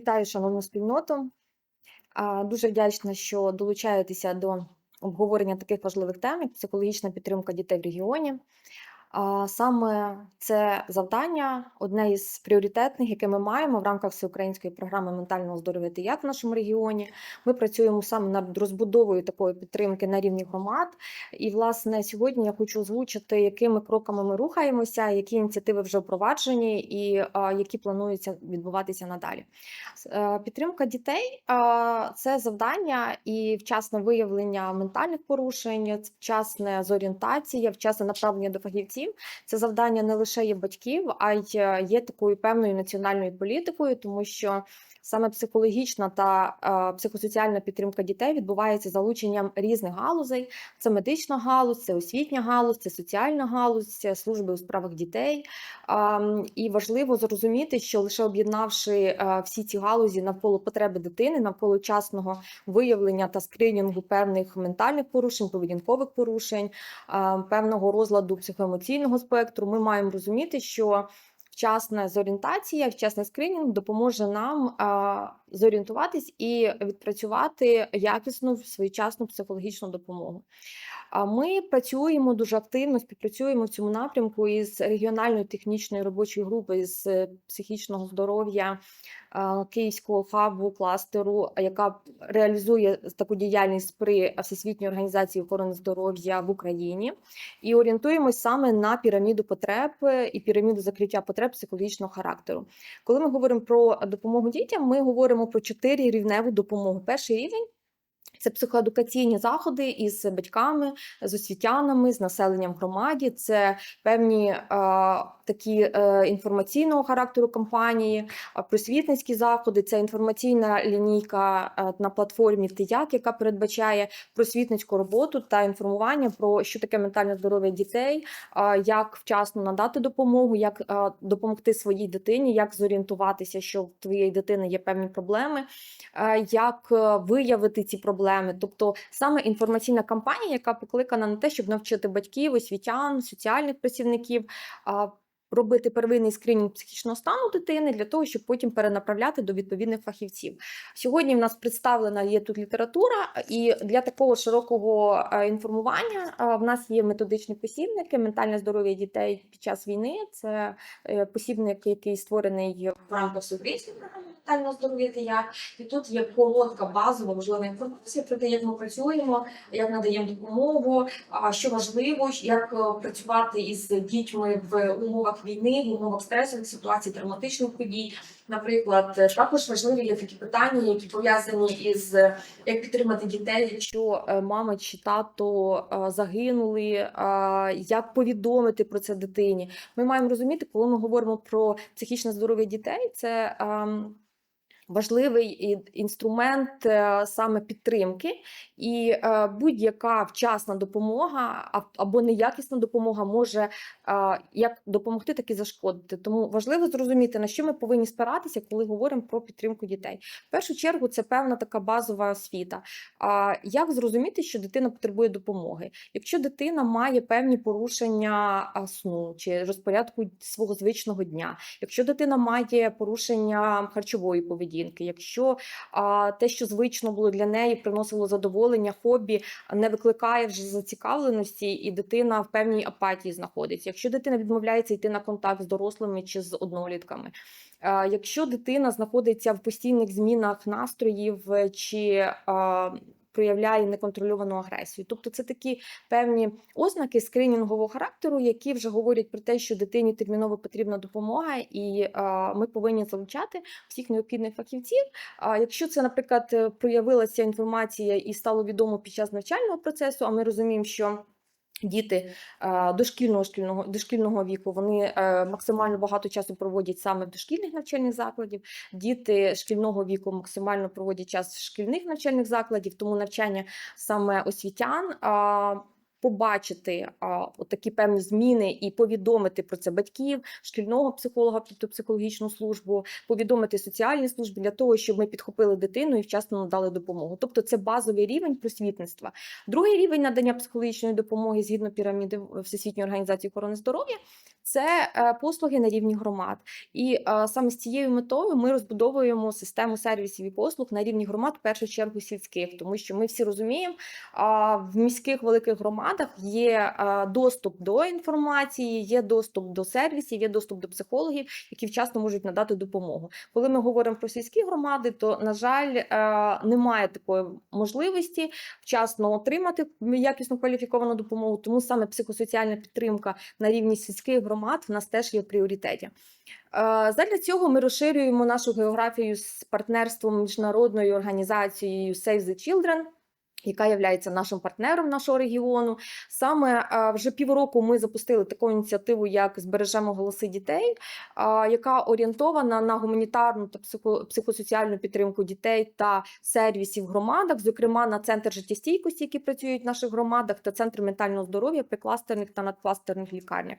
Вітаю, шановну спільноту. Дуже вдячна, що долучаєтеся до обговорення таких важливих тем, як психологічна підтримка дітей в регіоні. Саме це завдання одне із пріоритетних, яке ми маємо в рамках всеукраїнської програми ментального здоров'я та як в нашому регіоні. Ми працюємо саме над розбудовою такої підтримки на рівні громад. І, власне, сьогодні я хочу озвучити, якими кроками ми рухаємося, які ініціативи вже впроваджені, і які плануються відбуватися надалі. Е, Підтримка дітей це завдання і вчасне виявлення ментальних порушень, вчасне зорієнтація, вчасне направлення до фахівців. Це завдання не лише є батьків, а й е, є такою певною національною політикою, тому що саме психологічна та е, психосоціальна підтримка дітей відбувається залученням різних галузей. Це медична галузь, це освітня галузь, це соціальна галузь, це служби у справах дітей. І важливо зрозуміти, що лише об'єднавши е, всі ці галузі навколо потреби дитини, навколо вчасного виявлення та скринінгу певних ментальних порушень, поведінкових порушень, певного розладу психоемоційного спектру, ми маємо розуміти, що вчасна зорієнтація, вчасний скринінг допоможе нам зорієнтуватись і відпрацювати якісну своєчасну психологічну допомогу. Ми працюємо дуже активно, співпрацюємо в цьому напрямку із регіональною технічною робочою групою з е, психічного здоров'я Київського хабу кластеру, яка реалізує таку діяльність при Всесвітній організації охорони здоров'я в Україні, і орієнтуємось саме на піраміду потреб е, і піраміду закриття потреб психологічного характеру. Коли ми говоримо про допомогу дітям, ми говоримо про чотири рівневу допомогу. Перший рівень. Це психоедукаційні заходи із батьками, з освітянами, з населенням громаді. Це певні е, такі е, інформаційного характеру кампанії, просвітницькі заходи. Це інформаційна лінійка е, на платформі ТИЯК, яка передбачає просвітницьку роботу та інформування про що таке ментальне здоров'я дітей, е, як вчасно надати допомогу, як е, допомогти своїй дитині, як зорієнтуватися, що в твоєї дитини є певні проблеми, е, як е, виявити ці проблеми. Тобто саме інформаційна кампанія, яка покликана на те, щоб навчити батьків, освітян, соціальних працівників. Робити первинний скринінг психічного стану дитини для того, щоб потім перенаправляти до відповідних фахівців. Сьогодні в нас представлена є тут література, і для такого широкого інформування в нас є методичні посібники ментальне здоров'я дітей під час війни. Це е, посібник, який створений в рамках програми ментального здоров'я як. І тут є коротка базова важлива інформація про те, як ми працюємо, як надаємо допомогу, що важливо, як е, працювати із дітьми в умовах війни, в умовах стресових ситуацій, травматичних подій. Наприклад, е, також важливі є такі питання, які пов'язані із е, як підтримати дітей, якщо е, мама чи тато загинули, як повідомити про це дитині. Ми маємо розуміти, коли ми говоримо про психічне здоров'я дітей, це ем, важливий інструмент е, саме підтримки, і е, будь-яка вчасна допомога або неякісна допомога може е, як допомогти, так і зашкодити. Тому важливо зрозуміти, на що ми повинні спиратися, коли говоримо про підтримку дітей. В першу чергу це певна така базова освіта. Як зрозуміти, що дитина потребує допомоги? Якщо дитина має певні порушення сну чи розпорядку свого звичного дня, якщо дитина має порушення харчової поведінки, якщо а, те, що звично було для неї, приносило задоволення, хобі, не викликає вже зацікавленості, і дитина в певній апатії знаходиться. Якщо дитина відмовляється йти на контакт з дорослими чи з однолітками. Якщо дитина знаходиться в постійних змінах настроїв чи проявляє неконтрольовану агресію, тобто це такі певні ознаки скринінгового характеру, які вже говорять про те, що дитині терміново потрібна допомога, і а, ми повинні залучати всіх необхідних фахівців. А якщо це, наприклад, проявилася інформація і стало відомо під час навчального процесу, а ми розуміємо, що Діти дошкільного шкільного дошкільного віку вони е, максимально багато часу проводять саме в дошкільних навчальних закладів. Діти шкільного віку максимально проводять час в шкільних навчальних закладів, тому навчання саме освітян. Побачити а, такі певні зміни і повідомити про це батьків, шкільного психолога, тобто психологічну службу, повідомити соціальні служби для того, щоб ми підхопили дитину і вчасно надали допомогу. Тобто це базовий рівень просвітництва. Другий рівень надання психологічної допомоги згідно піраміди Всесвітньої організації охорони здоров'я це е, послуги на рівні громад. І е, саме з цією метою ми розбудовуємо систему сервісів і послуг на рівні громад, в першу чергу сільських, тому що ми всі розуміємо, в міських великих громадах є доступ до інформації, є доступ до сервісів, є доступ до психологів, які вчасно можуть надати допомогу. Коли ми говоримо про сільські громади, то на жаль е, немає такої можливості вчасно отримати якісну кваліфіковану допомогу. Тому саме психосоціальна підтримка на рівні сільських громад в нас теж є в пріоритеті. Е, Задля цього ми розширюємо нашу географію з партнерством міжнародною організацією Save the Children. Яка є нашим партнером нашого регіону. Саме вже півроку ми запустили таку ініціативу, як Збережемо голоси дітей, яка орієнтована на гуманітарну та психосоціальну підтримку дітей та сервісів в громадах, зокрема на центр життєстійкості, які працюють в наших громадах, та центр ментального здоров'я при кластерних та надкластерних лікарнях.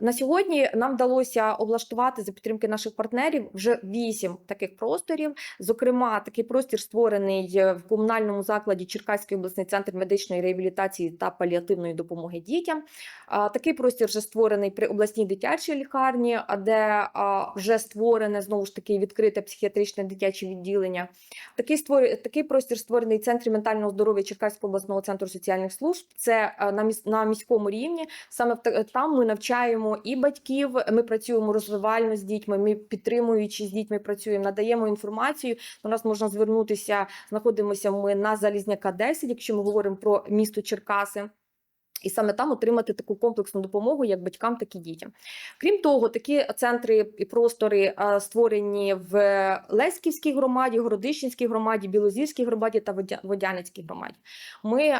На сьогодні нам вдалося облаштувати за підтримки наших партнерів вже вісім таких просторів. Зокрема, такий простір створений в комунальному закладі Черкаської обласний центр медичної реабілітації та паліативної допомоги дітям. Такий простір вже створений при обласній дитячій лікарні, де вже створене знову ж таки відкрите психіатричне дитяче відділення. Такий створ... такий простір створений в центрі ментального здоров'я Черкаського обласного центру соціальних служб. Це на міс... на міському рівні. Саме там ми навчаємо і батьків. Ми працюємо розвивально з дітьми. Ми підтримуючи з дітьми, працюємо, надаємо інформацію. До нас можна звернутися. Знаходимося ми на Залізняка 10, якщо ми говоримо про місто Черкаси. І саме там отримати таку комплексну допомогу як батькам, так і дітям. Крім того, такі центри і простори створені в Леськівській громаді, Городищенській громаді, Білозірській громаді та Водянецькій громаді. Ми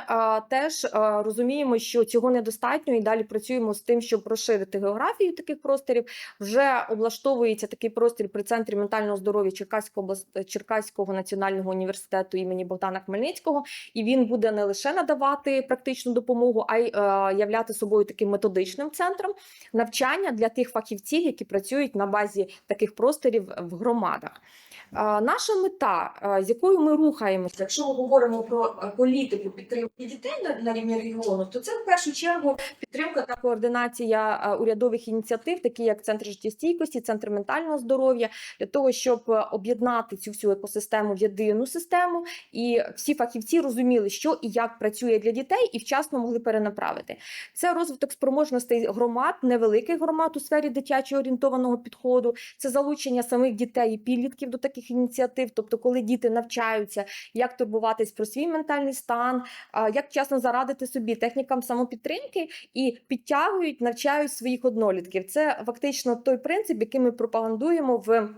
теж розуміємо, що цього недостатньо, і далі працюємо з тим, щоб розширити географію таких просторів. Вже облаштовується такий простір при центрі ментального здоров'я Черкаського облас- Черкаського національного університету імені Богдана Хмельницького, і він буде не лише надавати практичну допомогу, а й являти собою таким методичним центром навчання для тих фахівців, які працюють на базі таких просторів в громадах. Е, Наша мета, е, з якою ми рухаємося, якщо ми говоримо про е, політику підтримки дітей на, рівні регіону, то це в першу чергу підтримка та координація е, урядових ініціатив, такі як центр життєстійкості, центр ментального здоров'я, для того, щоб е, об'єднати цю всю екосистему в єдину систему, і всі фахівці розуміли, що і як працює для дітей, і вчасно могли перенаправити. Це розвиток спроможностей громад, невеликих громад у сфері дитячо орієнтованого підходу, це залучення самих дітей і підлітків до таких ініціатив. Тобто, коли діти навчаються, як турбуватись про свій ментальний стан, як вчасно зарадити собі технікам самопідтримки і підтягують, навчають своїх однолітків. Це фактично той принцип, який ми пропагандуємо в.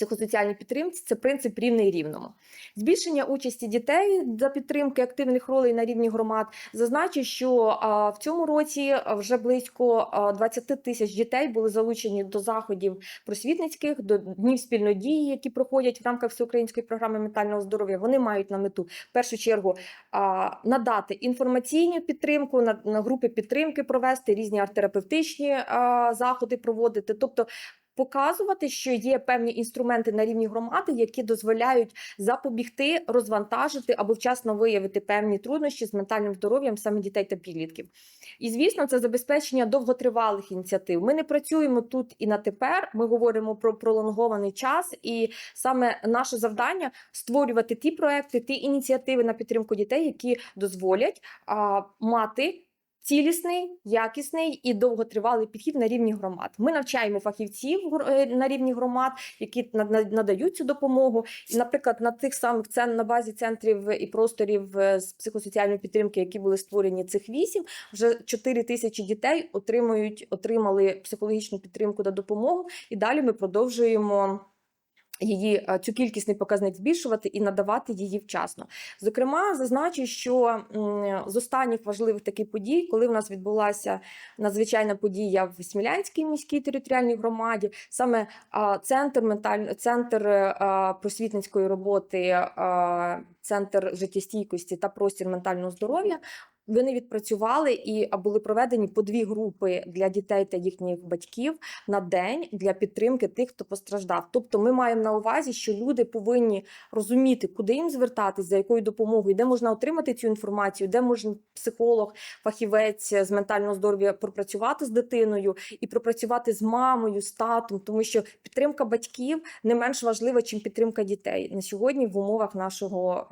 Психосоціальній підтримці це принцип рівний рівному. Збільшення участі дітей за підтримки активних ролей на рівні громад. Зазначу, що в цьому році вже близько а, 20 тисяч дітей були залучені до заходів просвітницьких, до днів спільної дії, які проходять в рамках всеукраїнської програми ментального здоров'я. Вони мають на мету в першу чергу надати інформаційну підтримку, на групи підтримки провести різні арт-терапевтичні заходи проводити. Тобто показувати, що є певні інструменти на рівні громади, які дозволяють запобігти, розвантажити або вчасно виявити певні труднощі з ментальним здоров'ям саме дітей та підлітків. І звісно, це забезпечення довготривалих ініціатив. Ми не працюємо тут і на тепер. Ми говоримо про пролонгований час, і саме наше завдання створювати ті проекти, ті ініціативи на підтримку дітей, які дозволять а, мати. Цілісний, якісний і довготривалий підхід на рівні громад. Ми навчаємо фахівців е, на рівні громад, які на- на- надають цю допомогу. І, наприклад, на тих самих цен на базі центрів і просторів е, з психосоціальної підтримки, які були створені цих вісім, вже 4 тисячі дітей отримують, отримали психологічну підтримку та допомогу. І далі ми продовжуємо. Її е, цю кількісний показник збільшувати і надавати її вчасно. Зокрема, зазначу, що з останніх важливих таких подій, коли в нас відбулася надзвичайна подія в Смілянській міській територіальній громаді, саме центр менталь... центр е, просвітницької роботи, центр життєстійкості та простір ментального здоров'я вони відпрацювали і були проведені по дві групи для дітей та їхніх батьків на день для підтримки тих, хто постраждав. Тобто, ми маємо на увазі, що люди повинні розуміти, куди їм звертатись, за якою допомогою, де можна отримати цю інформацію, де може психолог, фахівець з ментального здоров'я пропрацювати з дитиною і пропрацювати з мамою, з татом, тому що підтримка батьків не менш важлива, ніж підтримка дітей на сьогодні в умовах нашого.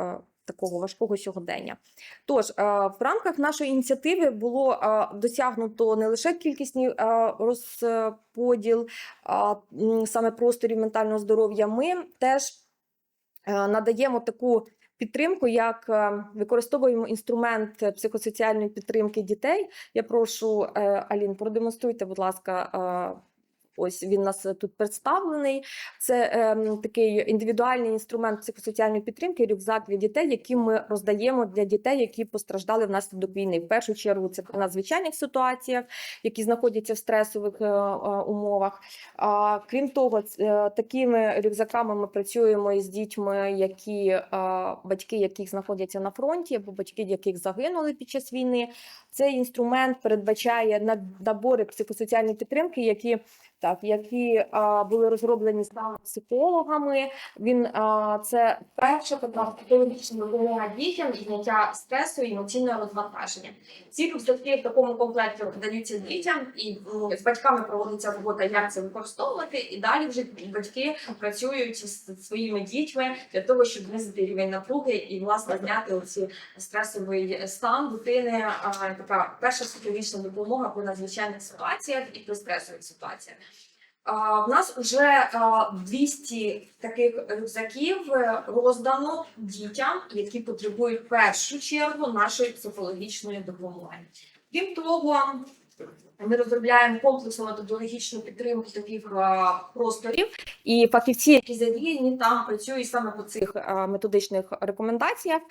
Такого важкого сьогодення. Тож е, в рамках нашої ініціативи було е, досягнуто не лише кількісний е, розподіл саме просторів ментального здоров'я. Ми теж надаємо таку підтримку, як використовуємо інструмент психосоціальної підтримки дітей. Я прошу Алін, продемонструйте, будь ласка. Е, Ось він у нас е, тут представлений. Це ем, такий індивідуальний інструмент психосоціальної підтримки, рюкзак для дітей, який ми роздаємо для дітей, які постраждали внаслідок війни. В першу чергу це в надзвичайних ситуаціях, які знаходяться в стресових е, е, умовах. А, крім того, е, такими рюкзаками ми працюємо із дітьми, які е, батьки яких знаходяться на фронті, або батьки яких загинули під час війни. Цей інструмент передбачає набори психосоціальної підтримки, які так, які а, були розроблені саме психологами. Він а, це перша така психологічна допомога дітям зняття стресу і емоційного розвантаження. Ці рюкзаки в такому комплекті видаються дітям, і з батьками проводиться робота, як це використовувати. І далі вже батьки працюють з своїми дітьми для того, щоб знизити рівень напруги і власне зняти оці стресовий стан дитини. А, така перша психологічна допомога при надзвичайних ситуаціях і при стресових ситуаціях. В нас вже а, 200 таких рюкзаків е, роздано дітям, які потребують в першу чергу нашої психологічної допомоги. Крім того, ми розробляємо комплексну методологічну підтримку таких просторів, і фахівці, які задіяні там, працюють саме по цих методичних рекомендаціях,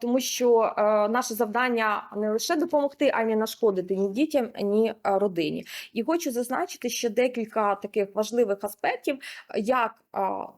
тому що наше завдання не лише допомогти, а й не нашкодити ні дітям, ні родині. І хочу зазначити ще декілька таких важливих аспектів, як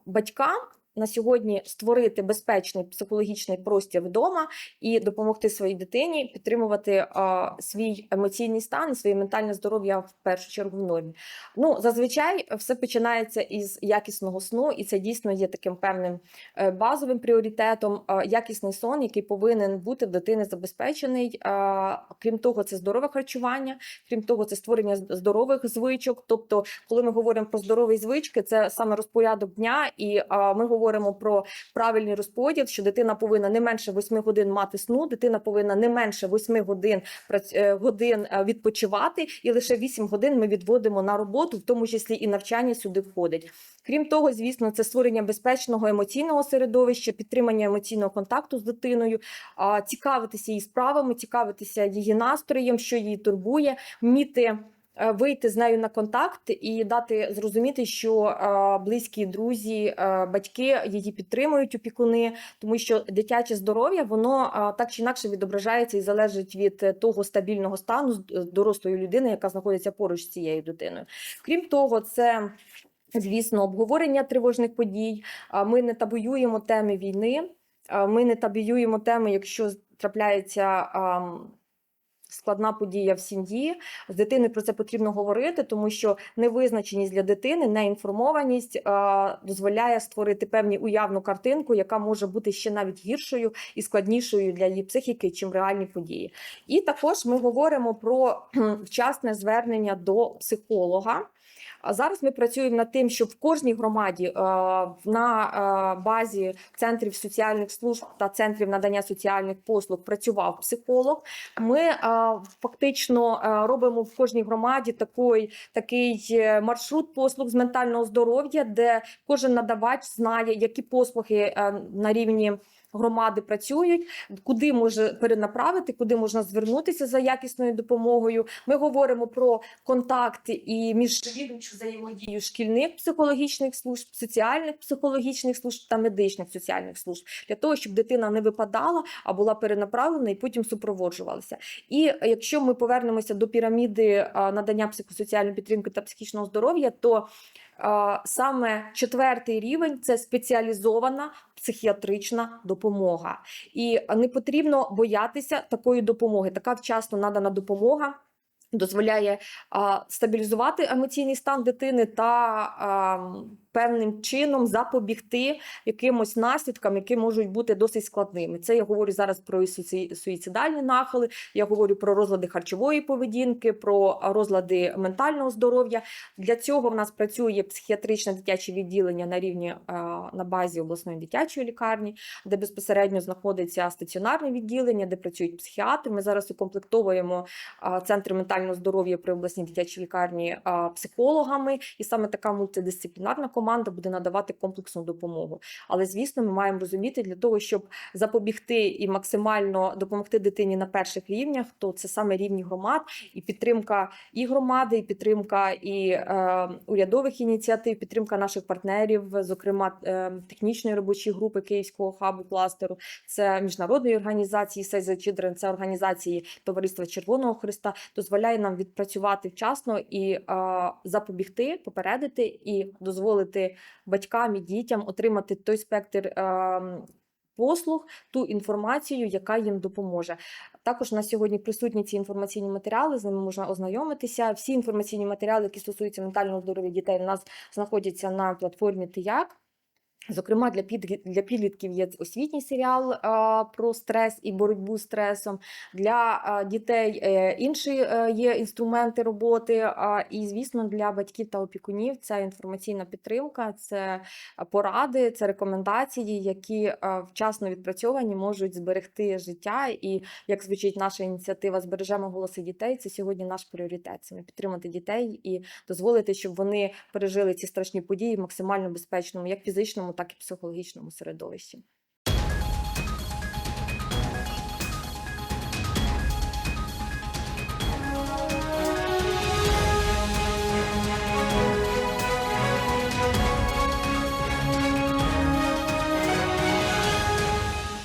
батькам. На сьогодні створити безпечний психологічний простір вдома і допомогти своїй дитині підтримувати а, свій емоційний стан і своє ментальне здоров'я в першу чергу в нормі. Ну зазвичай все починається із якісного сну, і це дійсно є таким певним е, базовим пріоритетом. Якісний сон, який повинен бути в дитини забезпечений. А, Крім того, це здорове харчування, крім того, це створення здорових звичок. Тобто, коли ми говоримо про здорові звички, це саме розпорядок дня, і а, ми говоримо про правильний розподіл, що дитина повинна не менше 8 годин мати сну, дитина повинна не менше 8 годин е, годин е, відпочивати, і лише 8 годин ми відводимо на роботу, в тому числі і навчання сюди входить. Крім того, звісно, це створення безпечного емоційного середовища, підтримання емоційного контакту з дитиною, цікавитися її справами, цікавитися її настроєм, що її турбує, вміти. Е, Вийти з нею на контакт і дати зрозуміти, що е, близькі друзі, е, батьки її підтримують опікуни, тому що дитяче здоров'я воно так чи інакше відображається і залежить від того стабільного стану дорослої людини, яка знаходиться поруч з цією дитиною. Крім того, це звісно обговорення тривожних подій. Ми не табуюємо теми війни. Ми не табуюємо теми, якщо трапляється. Складна подія в сім'ї з дитиною про це потрібно говорити, тому що невизначеність для дитини, неінформованість дозволяє створити певні уявну картинку, яка може бути ще навіть гіршою і складнішою для її психіки, чим реальні події. І також ми говоримо про вчасне звернення до психолога. А зараз ми працюємо над тим, щоб в кожній громаді е, на е, базі центрів соціальних служб та центрів надання соціальних послуг працював психолог. Ми е, фактично робимо в кожній громаді такий, такий маршрут послуг з ментального здоров'я, де кожен надавач знає, які послуги на рівні. Громади працюють, куди може перенаправити, куди можна звернутися за якісною допомогою. Ми говоримо про контакти і між взаємодію шкільних психологічних служб, соціальних психологічних служб та медичних соціальних служб для того, щоб дитина не випадала, а була перенаправлена і потім супроводжувалася. І е, якщо ми повернемося до піраміди надання психосоціальної підтримки та психічного здоров'я, то саме четвертий рівень це спеціалізована психіатрична допомога. І не потрібно боятися такої допомоги. Така вчасно надана допомога. Дозволяє а, стабілізувати емоційний стан дитини та а, певним чином запобігти якимось наслідкам, які можуть бути досить складними. Це я говорю зараз про суїцидальні нахили, я говорю про розлади харчової поведінки, про розлади ментального здоров'я. Для цього в нас працює психіатричне дитяче відділення на рівні на базі обласної дитячої лікарні, де безпосередньо знаходиться стаціонарне відділення, де працюють психіатри. Ми зараз укомплектовуємо а, центри ментального здоров'я при обласній дитячій лікарні психологами, і саме така мультидисциплінарна команда буде надавати комплексну допомогу. Але звісно, ми маємо розуміти для того, щоб запобігти і максимально допомогти дитині на перших рівнях, то це саме рівні громад і підтримка і громади, і підтримка і е, урядових ініціатив, підтримка наших партнерів, зокрема е, технічної робочої групи Київського хабу кластеру, це міжнародної організації Save the Children, це організації Товариства Червоного Христа, дозволяє нам відпрацювати вчасно і е, запобігти, попередити і дозволити батькам і дітям отримати той спектр. Е, Послуг ту інформацію, яка їм допоможе. Також на сьогодні присутні ці інформаційні матеріали, з ними можна ознайомитися. Всі інформаційні матеріали, які стосуються ментального здоров'я дітей, у нас знаходяться на платформі Тияк. Зокрема, для під для підлітків є освітній серіал а, про стрес і боротьбу з стресом. Для а, дітей е, інші е, є інструменти роботи. А, і, звісно, для батьків та опікунів це інформаційна підтримка, це поради, це рекомендації, які а, вчасно відпрацьовані можуть зберегти життя. І як звучить наша ініціатива Збережемо голоси дітей. Це сьогодні наш пріоритет. Це підтримати дітей і дозволити, щоб вони пережили ці страшні події максимально безпечному, як фізичному, так і психологічному середовищі.